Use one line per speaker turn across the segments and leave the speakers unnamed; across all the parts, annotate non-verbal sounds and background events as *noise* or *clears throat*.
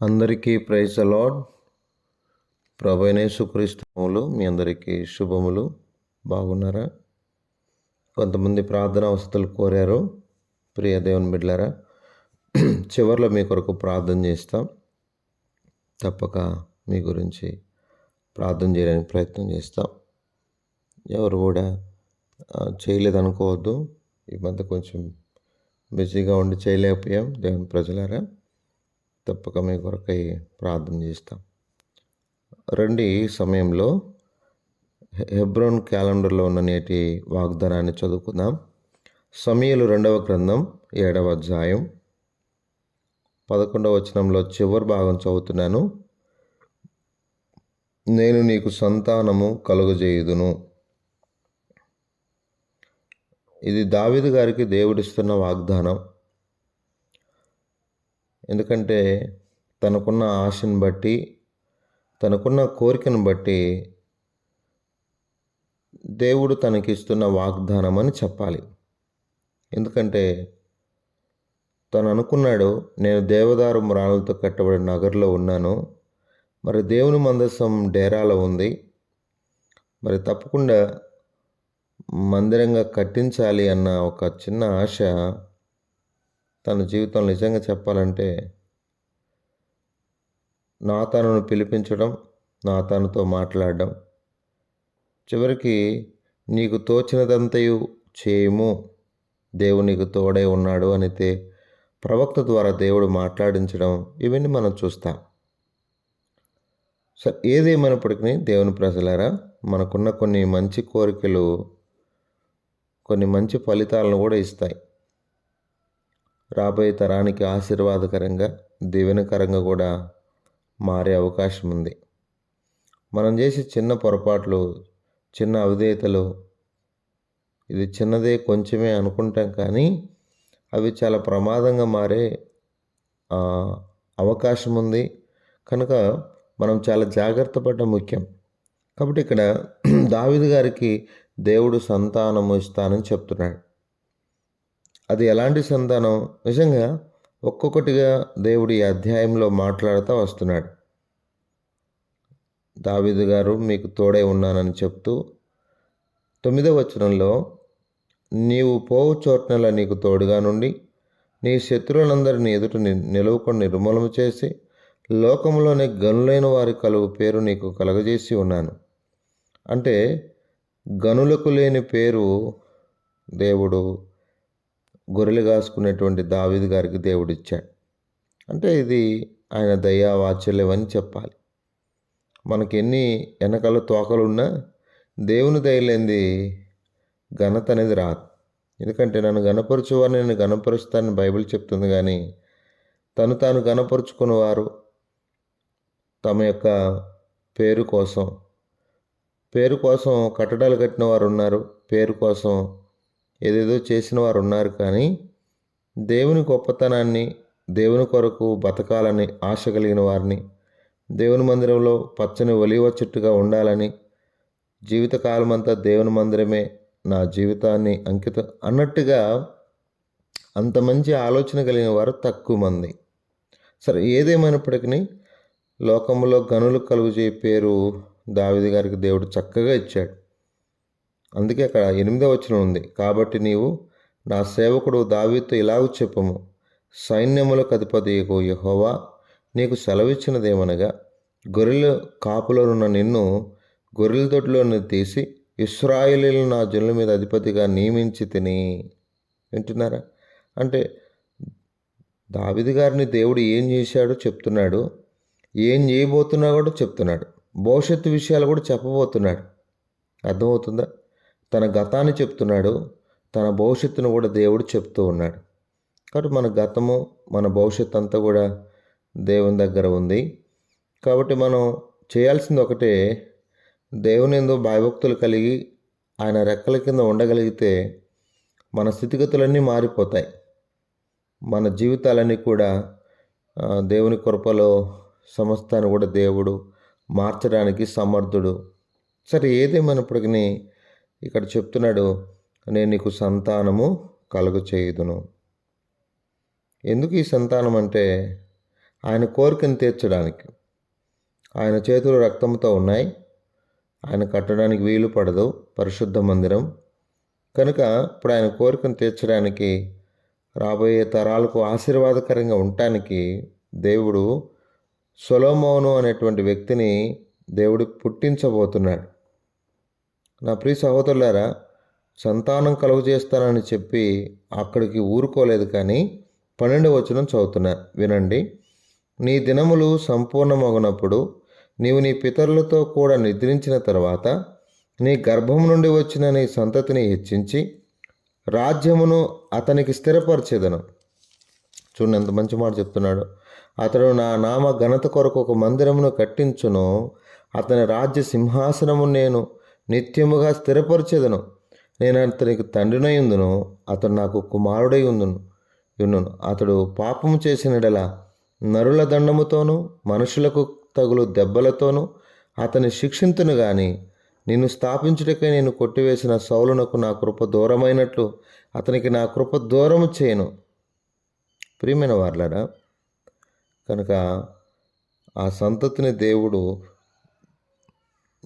అందరికీ ప్రైజ్ అలాడ్ ప్రభైనేసుక్రీస్తుములు మీ అందరికీ శుభములు. బాగున్నారా? కొంతమంది ప్రార్థన వసతులు కోరారు. ప్రియ దేవుని బిడ్డారా చివరిలో మీ కొరకు ప్రార్థన చేస్తాం. తప్పక మీ గురించి ప్రార్థన చేయడానికి ప్రయత్నం చేస్తాం. ఎవరు కూడా చేయలేదనుకోవద్దు ఈ మధ్య కొంచెం బిజీగా ఉండి చేయలేకపోయాం దేవుని ప్రజలారా. తప్పక మీ కొరకై ప్రార్థన చేస్తాం. రండి ఈ సమయంలో హెబ్రోన్ క్యాలెండర్లో ఉన్న నేటి వాగ్దానాన్ని చదువుకుందాం. సమయలు రెండవ గ్రంథం ఏడవ అధ్యాయం పదకొండవ వచనంలో చివరి భాగం చదువుతున్నాను. నేను నీకు సంతానము కలుగజేయుదును. ఇది దావిదు గారికి దేవుడిస్తున్న వాగ్దానం. ఎందుకంటే తనకున్న ఆశను బట్టి తనకున్న కోరికను బట్టి దేవుడు తనకిస్తున్న వాగ్దానం అని చెప్పాలి. ఎందుకంటే తను అనుకున్నాడు నేను దేవదారు మ్రాణులతో కట్టబడిన నగర్లో ఉన్నాను. మరి దేవుని మందసం డేరాలో ఉంది. మరి తప్పకుండా మందిరంగా కట్టించాలి అన్న ఒక చిన్న ఆశ తన జీవితం నిజంగా చెప్పాలంటే నా తనను పిలిపించడం నా తనతో మాట్లాడడం. చివరికి నీకు తోచినదంతయు చేయము. దేవుడు నీకు తోడై ఉన్నాడు అనితే ప్రవక్త ద్వారా దేవుడు మాట్లాడించడం ఇవన్నీ మనం చూస్తాం. సరే ఏదేమైనప్పటికీ దేవుని ప్రజలారా మనకున్న కొన్ని మంచి కోరికలు కొన్ని మంచి ఫలితాలను కూడా ఇస్తాయి. రాబోయే తరానికి ఆశీర్వాదకరంగా దీవెనకరంగా కూడా మారే అవకాశం ఉంది మనం చేసే చిన్న పొరపాట్లు చిన్న అవిధేయతలు ఇది చిన్నదే కొంచెమే అనుకుంటాం కానీ అవి చాలా ప్రమాదంగా మారే అవకాశం ఉంది కనుక మనం చాలా జాగ్రత్త పడడం ముఖ్యం. కాబట్టి ఇక్కడ *clears throat* దావిద్ గారికి దేవుడు సంతానము ఇస్తానని చెప్తున్నాడు. అది ఎలాంటి సంతానం? నిజంగా ఒక్కొక్కటిగా దేవుడు ఈ అధ్యాయంలో మాట్లాడుతూ వస్తున్నాడు. దావిదు గారు మీకు తోడై ఉన్నానని చెప్తూ తొమ్మిదవ వచనంలో నీవు పోవు చోట్నలా నీకు తోడుగా నుండి నీ శత్రువులందరినీ ఎదుట ని- నిలవకుండా నిర్మూలన చేసి లోకంలోని గనులైన వారి కలుగు పేరు నీకు కలగజేసి ఉన్నాను. అంటే గనులకు లేని పేరు దేవుడు గొర్రెలు కాసుకునేటువంటి దావీదు గారికి దేవుడిచ్చాడు. అంటే ఇది ఆయన దయా వాత్సల్యమని చెప్పాలి. మనకి ఎన్ని వెనకాల తోకలున్నా దేవుని దయలేంది ఘనత అనేది రాదు. ఎందుకంటే నన్ను గనపరచువారు నేను గనపరుస్తానని బైబిల్ చెప్తుంది కానీ తను తాను గణపరుచుకున్న వారు తమ యొక్క పేరు కోసం పేరు కోసం కట్టడాలు కట్టిన వారు ఉన్నారు. పేరు కోసం ఏదేదో చేసిన వారు ఉన్నారు కానీ దేవుని గొప్పతనాన్ని దేవుని కొరకు బతకాలని ఆశ కలిగిన వారిని దేవుని మందిరంలో పచ్చని ఒలివ చెట్టుగా ఉండాలని జీవితకాలమంతా దేవుని మందిరమే నా జీవితాన్ని అంకితం అన్నట్టుగా అంత మంచి ఆలోచన కలిగిన వారు తక్కువ మంది. సరే ఏదేమైనప్పటికీ లోకంలో గనులు కలుగు చేయ పేరు దావిది గారికి దేవుడు చక్కగా ఇచ్చాడు. అందుకే అక్కడ ఎనిమిదో వచ్చిన ఉంది. కాబట్టి నీవు నా సేవకుడు దావీతో ఇలాగ చెప్పము. సైన్యములకు అధిపతి యహోవా నీకు సెలవిచ్చినదేమనగా గొర్రెల కాపులోనున్న నిన్ను గొర్రెల తొట్టులో తీసి ఇస్రాయిలీలు నా జనుల మీద అధిపతిగా నియమించి తిని. వింటున్నారా? అంటే దావిది గారిని దేవుడు ఏం చేశాడో చెప్తున్నాడు ఏం చేయబోతున్నా కూడా చెప్తున్నాడు. భవిష్యత్తు విషయాలు కూడా చెప్పబోతున్నాడు. అర్థమవుతుందా? తన గతాన్ని చెప్తున్నాడు తన భవిష్యత్తును కూడా దేవుడు చెప్తూ ఉన్నాడు. కాబట్టి మన గతము మన భవిష్యత్తు అంతా కూడా దేవుని దగ్గర ఉంది. కాబట్టి మనం చేయాల్సింది ఒకటే దేవుని ఎందు భయభక్తులు కలిగి ఆయన రెక్కల కింద ఉండగలిగితే మన స్థితిగతులన్నీ మారిపోతాయి. మన జీవితాలన్నీ కూడా దేవుని కృపలో సమస్తాన్ని కూడా దేవుడు మార్చడానికి సమర్థుడు. సరే ఏదేమైనప్పటికీ ఇక్కడ చెప్తున్నాడు నేను నీకు సంతానము కలుగు చేయుదును ఎందుకు ఈ సంతానం అంటే ఆయన కోరికను తీర్చడానికి. ఆయన చేతులు రక్తంతో ఉన్నాయి ఆయన కట్టడానికి వీలు పడదు పరిశుద్ధ మందిరం. కనుక ఇప్పుడు ఆయన కోరికను తీర్చడానికి రాబోయే తరాలకు ఆశీర్వాదకరంగా ఉండటానికి దేవుడు సొలోమోను అనేటువంటి వ్యక్తిని దేవుడు పుట్టించబోతున్నాడు. నా ప్రియ సహోదరులారా సంతానం కలుగు చేస్తానని చెప్పి అక్కడికి ఊరుకోలేదు కానీ పన్నెండు వచనం చదువుతున్నా. వినండి. నీ దినములు సంపూర్ణమగునప్పుడు నీవు నీ పితరులతో కూడా నిద్రించిన తర్వాత నీ గర్భం నుండి వచ్చిన నీ సంతతిని హెచ్చించి రాజ్యమును అతనికి స్థిరపరిచేదను. చూడండి ఎంత మంచి మాట చెప్తున్నాడు. అతడు నా నామ ఘనత కొరకు ఒక మందిరమును కట్టించును. అతని రాజ్య సింహాసనము నేను నిత్యముగా స్థిరపరిచేదను. నేను అతనికి తండ్రినై ఉందును అతడు నాకు కుమారుడై ఉందును యున్నును అతడు పాపము చేసినడలా నరుల దండముతోనూ మనుషులకు తగులు దెబ్బలతోనూ అతని శిక్షింతును గాని నిన్ను స్థాపించుటకై నేను కొట్టివేసిన సౌలునకు నా కృప దూరమైనట్లు అతనికి నా కృప దూరము చేయను. ప్రియమైన వార్లరా కనుక ఆ సంతతిని దేవుడు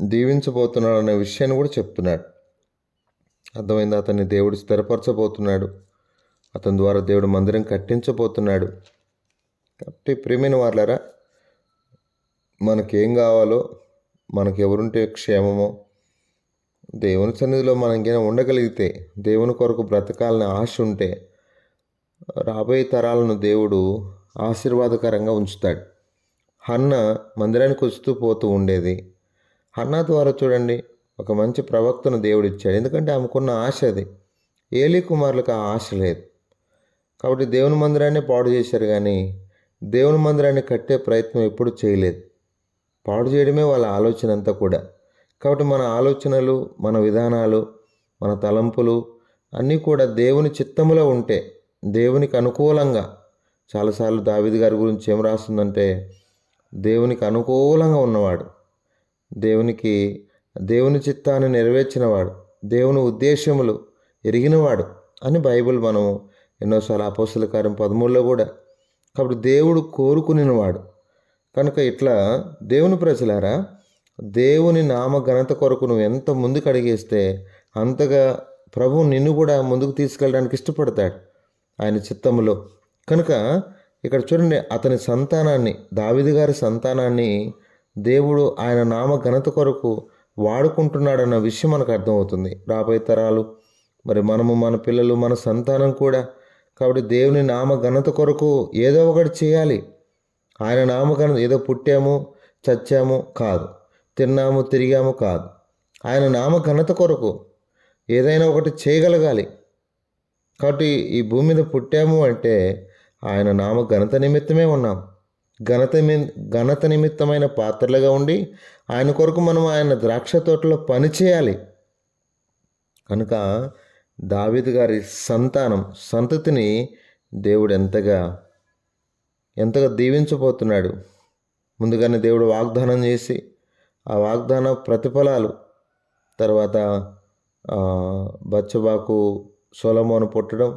దీవించబోతున్నాడు అనే విషయాన్ని కూడా చెప్తున్నాడు. అర్థమైంది? అతన్ని దేవుడు స్థిరపరచబోతున్నాడు. అతని ద్వారా దేవుడు మందిరం కట్టించబోతున్నాడు. కాబట్టి ప్రేమైన వాళ్ళరా మనకేం కావాలో మనకు ఎవరుంటే క్షేమమో దేవుని సన్నిధిలో మనం ఇంకైనా ఉండగలిగితే దేవుని కొరకు బ్రతకాలని ఆశ ఉంటే రాబోయే తరాలను దేవుడు ఆశీర్వాదకరంగా ఉంచుతాడు. హన్న మందిరానికి వస్తూ పోతూ ఉండేది. హన్నా ద్వారా చూడండి ఒక మంచి ప్రవక్తను దేవుడు ఇచ్చాడు ఎందుకంటే ఆమెకున్న ఆశ అది. ఏలీ కుమారులకు ఆ ఆశ లేదు. కాబట్టి దేవుని మందిరాన్ని పాడు చేశారు కానీ దేవుని మందిరాన్ని కట్టే ప్రయత్నం ఎప్పుడు చేయలేదు. పాడు చేయడమే వాళ్ళ ఆలోచన అంతా కూడా. కాబట్టి మన ఆలోచనలు మన విధానాలు మన తలంపులు అన్నీ కూడా దేవుని చిత్తములో ఉంటే దేవునికి అనుకూలంగా చాలాసార్లు దావిది గారి గురించి ఏం రాస్తుందంటే దేవునికి అనుకూలంగా ఉన్నవాడు. దేవునికి దేవుని చిత్తాన్ని నెరవేర్చినవాడు దేవుని ఉద్దేశములు ఎరిగినవాడు అని బైబిల్ మనం ఎన్నోసార్లు అపోస్తుల కార్యం పదమూడులో కూడా కాబట్టి దేవుడు కోరుకునినవాడు. కనుక ఇట్లా దేవుని ప్రజలారా దేవుని నామ ఘనత కొరకు నువ్వు ఎంత ముందుకు అడిగేస్తే అంతగా ప్రభు నిన్ను కూడా ముందుకు తీసుకెళ్ళడానికి ఇష్టపడతాడు ఆయన చిత్తములో. కనుక ఇక్కడ చూడండి అతని సంతానాన్ని దావిది గారి సంతానాన్ని దేవుడు ఆయన నామ ఘనత కొరకు వాడుకుంటున్నాడన్న విషయం మనకు అర్థమవుతుంది. రాబోయే తరాలు మరి మనము మన పిల్లలు మన సంతానం కూడా. కాబట్టి దేవుని నామ ఘనత కొరకు ఏదో ఒకటి చేయాలి. ఆయన నామఘనత ఏదో పుట్టాము చచ్చాము కాదు. తిన్నాము తిరిగాము కాదు. ఆయన నామ ఘనత కొరకు ఏదైనా ఒకటి చేయగలగాలి. కాబట్టి ఈ భూమి మీద పుట్టాము అంటే ఆయన నామ ఘనత నిమిత్తమే ఉన్నాం. ఘనత మి- ఘనత నిమిత్తమైన పాత్రలుగా ఉండి ఆయన కొరకు మనం ఆయన ద్రాక్ష తోటలో పని చేయాలి. కనుక దావిద్ గారి సంతానం సంతతిని దేవుడు ఎంతగా ఎంతగా దీవించబోతున్నాడు. ముందుగానే దేవుడు వాగ్దానం చేసి ఆ వాగ్దాన ప్రతిఫలాలు తర్వాత బచ్చబాకు సొలమోను పుట్టడం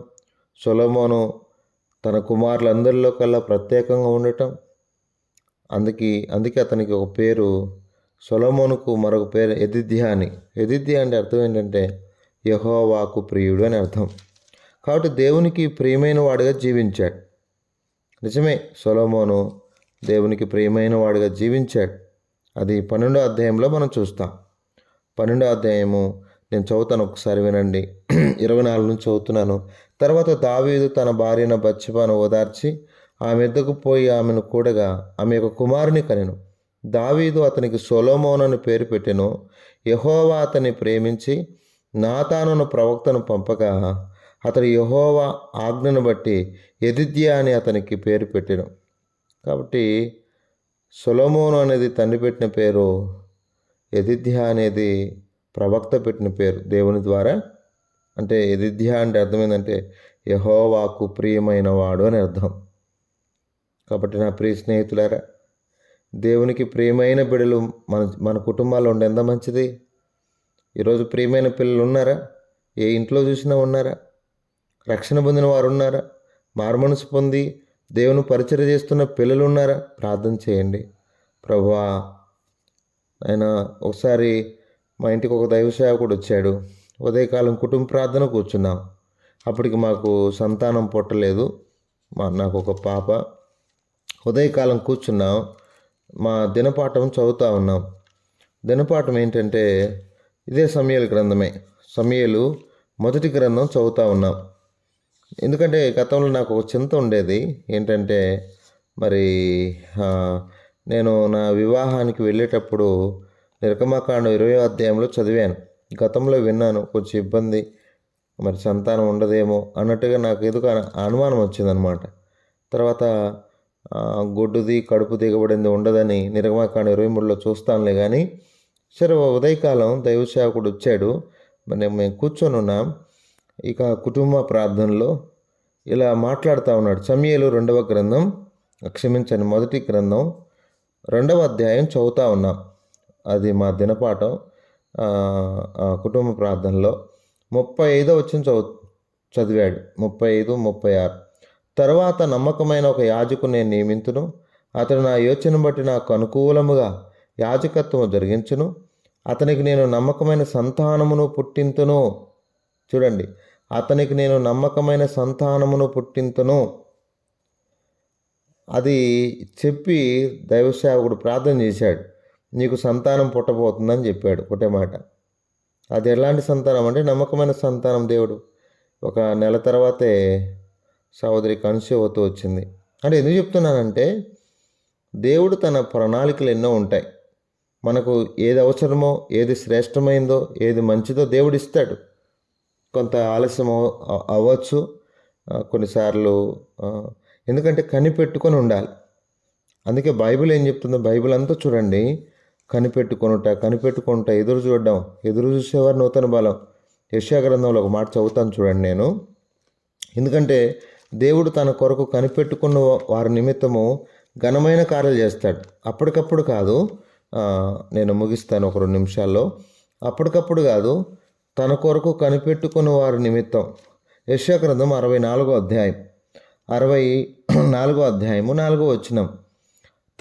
సొలమోను తన కుమారులందరిలో కల్లా ప్రత్యేకంగా ఉండటం అందుకే అందుకే అతనికి ఒక పేరు సొలమోనుకు మరొక పేరు ఎదిద్య అని. ఎదిద్య అంటే అర్థం ఏంటంటే యహోవాకు ప్రియుడు అని అర్థం. కాబట్టి దేవునికి ప్రియమైన వాడుగా జీవించాడు. నిజమే సొలమోను దేవునికి ప్రియమైన వాడుగా జీవించాడు. అది పన్నెండో అధ్యాయంలో మనం చూస్తాం. పన్నెండో అధ్యాయము నేను చదువుతాను ఒకసారి వినండి. ఇరవై నాలుగు నుంచి చదువుతున్నాను. తర్వాత దావీదు తన భార్యను బచ్చిపాను ఓదార్చి ఆమె ఎద్దకు పోయి ఆమెను కూడగా ఆమె యొక్క కుమారుని కనెను. దావీదు అతనికి సొలోమోన్ అని పేరు పెట్టెను. యహోవా అతన్ని ప్రేమించి నాతానును ప్రవక్తను పంపగా అతడు యహోవా ఆజ్ఞను బట్టి ఎదిద్య అని అతనికి పేరు పెట్టాను. కాబట్టి సొలోమోను అనేది తండ్రి పెట్టిన పేరు ఎదిద్య అనేది ప్రవక్త పెట్టిన పేరు దేవుని ద్వారా. అంటే ఎదిద్య అంటే అర్థం ఏంటంటే యహోవాకు ప్రియమైన వాడు అని అర్థం. కాబట్టి నా ప్రియ స్నేహితులారా దేవునికి ప్రియమైన బిడలు మన మన కుటుంబాల్లో ఉండే ఎంత మంచిది? ఈరోజు ప్రియమైన పిల్లలు ఉన్నారా? ఏ ఇంట్లో చూసినా ఉన్నారా? రక్షణ పొందిన వారు ఉన్నారా? మారుమనసు పొంది దేవుని పరిచయం చేస్తున్న పిల్లలు ఉన్నారా? ప్రార్థన చేయండి. ప్రభా ఆయన ఒకసారి మా ఇంటికి ఒక దైవ సేవకుడు వచ్చాడు. ఉదయకాలం కుటుంబ ప్రార్థన కూర్చున్నాం. అప్పటికి మాకు సంతానం పుట్టలేదు. మా నాకు ఒక పాప. ఉదయకాలం కూర్చున్నాం. మా దినపాఠం చదువుతూ ఉన్నాం. దినపాఠం ఏంటంటే ఇదే సమయాల గ్రంథమే. సమయాలు మొదటి గ్రంథం చదువుతూ ఉన్నాం. ఎందుకంటే గతంలో నాకు ఒక చింత ఉండేది. ఏంటంటే మరి నేను నా వివాహానికి వెళ్ళేటప్పుడు నిర్గమకాండం ఇరవై అధ్యాయంలో చదివాను. గతంలో విన్నాను కొంచెం ఇబ్బంది మరి సంతానం ఉండదేమో అన్నట్టుగా నాకు ఎందుకు అనుమానం వచ్చిందనమాట. తర్వాత గొడ్డుది కడుపు దిగబడింది ఉండదని నిర్గమకాండం ఇరవై మూడులో చూస్తానులే కానీ సరే ఉదయకాలం దైవ సేవకుడు వచ్చాడు. మరి మేము కూర్చొని ఉన్నాం. ఇక కుటుంబ ప్రార్థనలో ఇలా మాట్లాడుతూ ఉన్నాడు. సమయలు రెండవ గ్రంథం క్షమించండి మొదటి గ్రంథం రెండవ అధ్యాయం చదువుతూ ఉన్నాం. అది మా దినపాఠం కుటుంబ ప్రార్థనలో. ముప్పై ఐదో వచ్చిన చదువు చదివాడు. ముప్పై ఐదు ముప్పై ఆరు. తర్వాత నమ్మకమైన ఒక యాజకు నేను నియమించును అతడు నా యోచన బట్టి నాకు అనుకూలముగా యాజకత్వము జరిగించును. అతనికి నేను నమ్మకమైన సంతానమును పుట్టింతును. చూడండి అతనికి నేను నమ్మకమైన సంతానమును పుట్టింతును. అది చెప్పి దైవసేవకుడు ప్రార్థన చేశాడు. నీకు సంతానం పుట్టబోతుందని చెప్పాడు ఒకటే మాట. అది ఎలాంటి సంతానం అంటే నమ్మకమైన సంతానం దేవుడు. ఒక నెల తర్వాతే సహోదరి కన్సీవ్ అవుతూ వచ్చింది. అంటే ఎందుకు చెప్తున్నానంటే దేవుడు తన ప్రణాళికలు ఎన్నో ఉంటాయి. మనకు ఏది అవసరమో ఏది శ్రేష్టమైందో ఏది మంచిదో దేవుడు ఇస్తాడు. కొంత ఆలస్యం అవ్వచ్చు. కొన్నిసార్లు ఎందుకంటే కనిపెట్టుకొని ఉండాలి. అందుకే బైబిల్ ఏం చెప్తుందో బైబిల్ అంతా చూడండి. కనిపెట్టుకొనుట కనిపెట్టుకుంటా ఎదురు చూడడం ఎదురు చూసేవారు నూతన బలం. యశా గ్రంథంలో ఒక మాట చదువుతాను చూడండి నేను. ఎందుకంటే దేవుడు తన కొరకు కనిపెట్టుకున్న వారి నిమిత్తము ఘనమైన కార్యాలు చేస్తాడు. అప్పటికప్పుడు కాదు నేను ముగిస్తాను ఒక రెండు నిమిషాల్లో. అప్పటికప్పుడు కాదు తన కొరకు కనిపెట్టుకున్న వారి నిమిత్తం. యశాగ్రంథం అరవై నాలుగో అధ్యాయం. అరవై నాలుగో అధ్యాయము నాలుగో వచ్చినం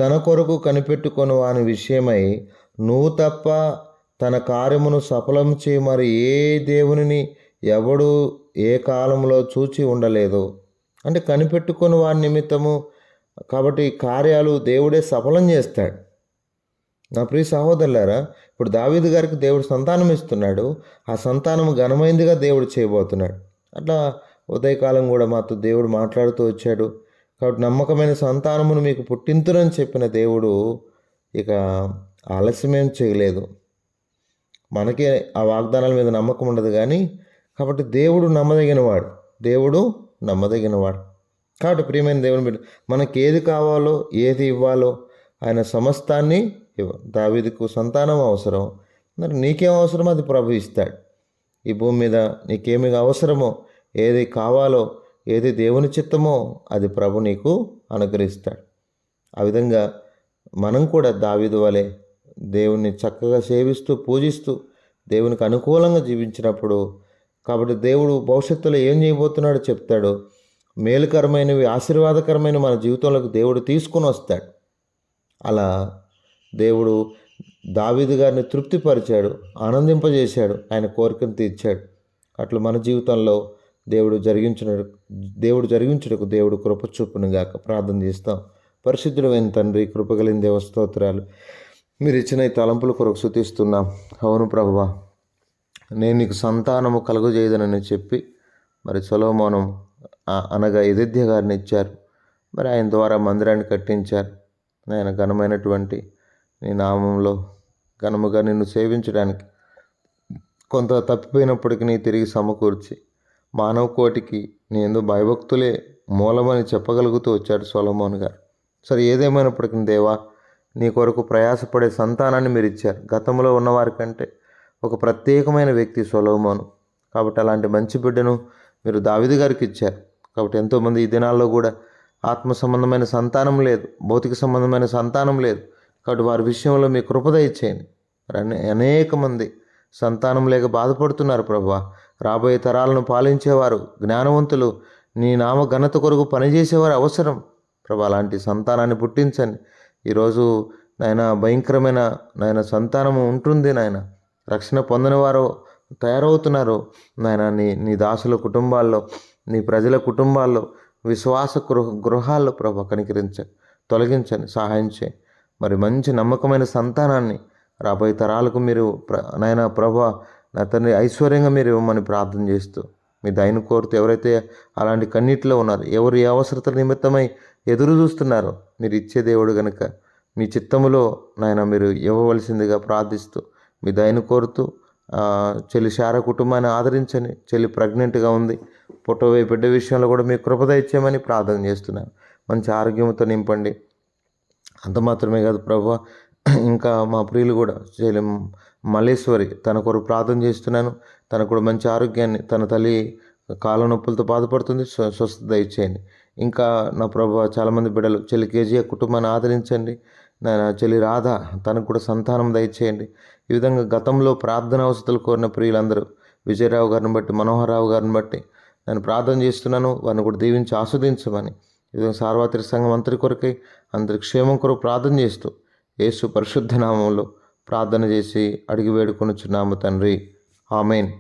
తన కొరకు కనిపెట్టుకుని వాని విషయమై నువ్వు తప్ప తన కార్యమును సఫలం చేయి మరి ఏ దేవునిని ఎవడు ఏ కాలంలో చూచి ఉండలేదు. అంటే కనిపెట్టుకొని వారి నిమిత్తము కాబట్టి కార్యాలు దేవుడే సఫలం చేస్తాడు. నా ప్రియ సహోదరులారా ఇప్పుడు దావీదు గారికి దేవుడు సంతానం ఇస్తున్నాడు. ఆ సంతానం ఘనమైందిగా దేవుడు చేయబోతున్నాడు. అట్లా ఉదయకాలం కూడా మాతో దేవుడు మాట్లాడుతూ వచ్చాడు. కాబట్టి నమ్మకమైన సంతానమును మీకు పుట్టింతురని చెప్పిన దేవుడు ఇక ఆలస్యమేం చేయలేదు. మనకే ఆ వాగ్దానాల మీద నమ్మకం ఉండదు కానీ కాబట్టి దేవుడు నమ్మదగినవాడు. దేవుడు నమ్మదగినవాడు. కాబట్టి ప్రియమైన దేవుని బిడ్డ మనకి ఏది కావాలో ఏది ఇవ్వాలో ఆయన సమస్తాన్ని ఇవ్వ. దావీదుకు సంతానం అవసరం. మరి నీకేం అవసరమో అది ప్రభు ఇస్తాడు. ఈ భూమి మీద నీకేమి అవసరమో ఏది కావాలో ఏది దేవుని చిత్తమో అది ప్రభు నీకు అనుగ్రహిస్తాడు. ఆ విధంగా మనం కూడా దావీదు వలె దేవుణ్ణి చక్కగా సేవిస్తూ పూజిస్తూ దేవునికి అనుకూలంగా జీవించినప్పుడు కాబట్టి దేవుడు భవిష్యత్తులో ఏం చేయబోతున్నాడో చెప్తాడు. మేలుకరమైనవి ఆశీర్వాదకరమైన మన జీవితంలోకి దేవుడు తీసుకుని వస్తాడు. అలా దేవుడు దావీదు గారిని తృప్తిపరిచాడు ఆనందింపజేశాడు ఆయన కోరికను తీర్చాడు. అట్లా మన జీవితంలో దేవుడు జరిగించిన దేవుడు జరిగించుటకు దేవుడు కృప చూపును గాక ప్రార్థన చేస్తాం. పరిశుద్ధుడైన తండ్రి కృపగలిన దేవస్తోత్రాలు మీరు ఇచ్చిన ఈ తలంపుల కొరకు శుతిస్తున్నాం అవును ప్రభువా. నేను నీకు సంతానము కలుగజేయదనని చెప్పి మరి సొలోమోనం అనగా ఎదిద్య గారిని ఇచ్చారు. మరి ఆయన ద్వారా మందిరాన్ని కట్టించారు. ఆయన ఘనమైనటువంటి నీ నామంలో ఘనముగా నిన్ను సేవించడానికి కొంత తప్పిపోయినప్పటికీ నీ తిరిగి సమకూర్చి మానవ కోటికి నీ ఎందు భయభక్తులే మూలమని చెప్పగలుగుతూ వచ్చాడు సొలమోన్ గారు. సరే ఏదేమైనప్పటికీ దేవా నీ కొరకు ప్రయాసపడే సంతానాన్ని మీరు ఇచ్చారు గతంలో ఉన్నవారి కంటే ఒక ప్రత్యేకమైన వ్యక్తి సొలోమోను. కాబట్టి అలాంటి మంచి బిడ్డను మీరు దావిది గారికి ఇచ్చారు. కాబట్టి ఎంతోమంది ఈ దినాల్లో కూడా ఆత్మ సంబంధమైన సంతానం లేదు భౌతిక సంబంధమైన సంతానం లేదు. కాబట్టి వారి విషయంలో మీ కృపద ఇచ్చేయండి మరి అనేక మంది సంతానం లేక బాధపడుతున్నారు ప్రభా. రాబోయే తరాలను పాలించేవారు జ్ఞానవంతులు నీ నామ ఘనత కొరకు పనిచేసేవారు అవసరం. ప్రభా అలాంటి సంతానాన్ని పుట్టించండి. ఈరోజు నాయన భయంకరమైన నాయన సంతానము ఉంటుంది నాయన. రక్షణ పొందని వారు తయారవుతున్నారు. నాయన నీ నీ దాసుల కుటుంబాల్లో నీ ప్రజల కుటుంబాల్లో విశ్వాస గృహ గృహాల్లో ప్రభు కనికరించ తొలగించండి సహాయం చేయి. మరి మంచి నమ్మకమైన సంతానాన్ని రాబోయే తరాలకు మీరు ప్ర నాయన ప్రభ నా తండ్రి ఐశ్వర్యంగా మీరు ఇవ్వమని ప్రార్థన చేస్తూ మీ దయను కోరుతూ ఎవరైతే అలాంటి కన్నీటిలో ఉన్నారు ఎవరు ఏ అవసరతల నిమిత్తమై ఎదురు చూస్తున్నారో మీరు ఇచ్చే దేవుడు గనుక మీ చిత్తములో నాయన మీరు ఇవ్వవలసిందిగా ప్రార్థిస్తూ మీ దయను కోరుతూ చెల్లి శార కుటుంబాన్ని ఆదరించని చెల్లి ప్రెగ్నెంట్గా ఉంది. పుట్టబోయే బిడ్డ విషయంలో కూడా మీ కృపద ఇచ్చేయమని ప్రార్థన చేస్తున్నాను. మంచి ఆరోగ్యంతో నింపండి. అంత మాత్రమే కాదు ప్రభు ఇంకా మా ప్రియులు కూడా చెల్లి మల్లేశ్వరి తన కొరకు ప్రార్థన చేస్తున్నాను. తనకు కూడా మంచి ఆరోగ్యాన్ని తన తల్లి కాళ్ళ నొప్పులతో బాధపడుతుంది. స్వస్థత ఇచ్చేయండి ఇంకా నా ప్రభు చాలామంది బిడ్డలు చెల్లి కేజీ కుటుంబాన్ని ఆదరించండి. నాయన చెల్లి రాధ తనకు కూడా సంతానం దయచేయండి. ఈ విధంగా గతంలో ప్రార్థన అవసరాలు కోరిన ప్రియులందరూ విజయరావు గారిని బట్టి మనోహరరావు గారిని బట్టి నేను ప్రార్థన చేస్తున్నాను. వారిని కూడా దీవించి ఆస్వాదించమని ఈ విధంగా సార్వత్రిక సంఘం అందరి కొరకై అందరి క్షేమం కొరకు ప్రార్థన చేస్తూ యేసు పరిశుద్ధ నామంలో ప్రార్థన చేసి అడిగి వేడుకొనుచున్నాము తండ్రి. ఆమెన్.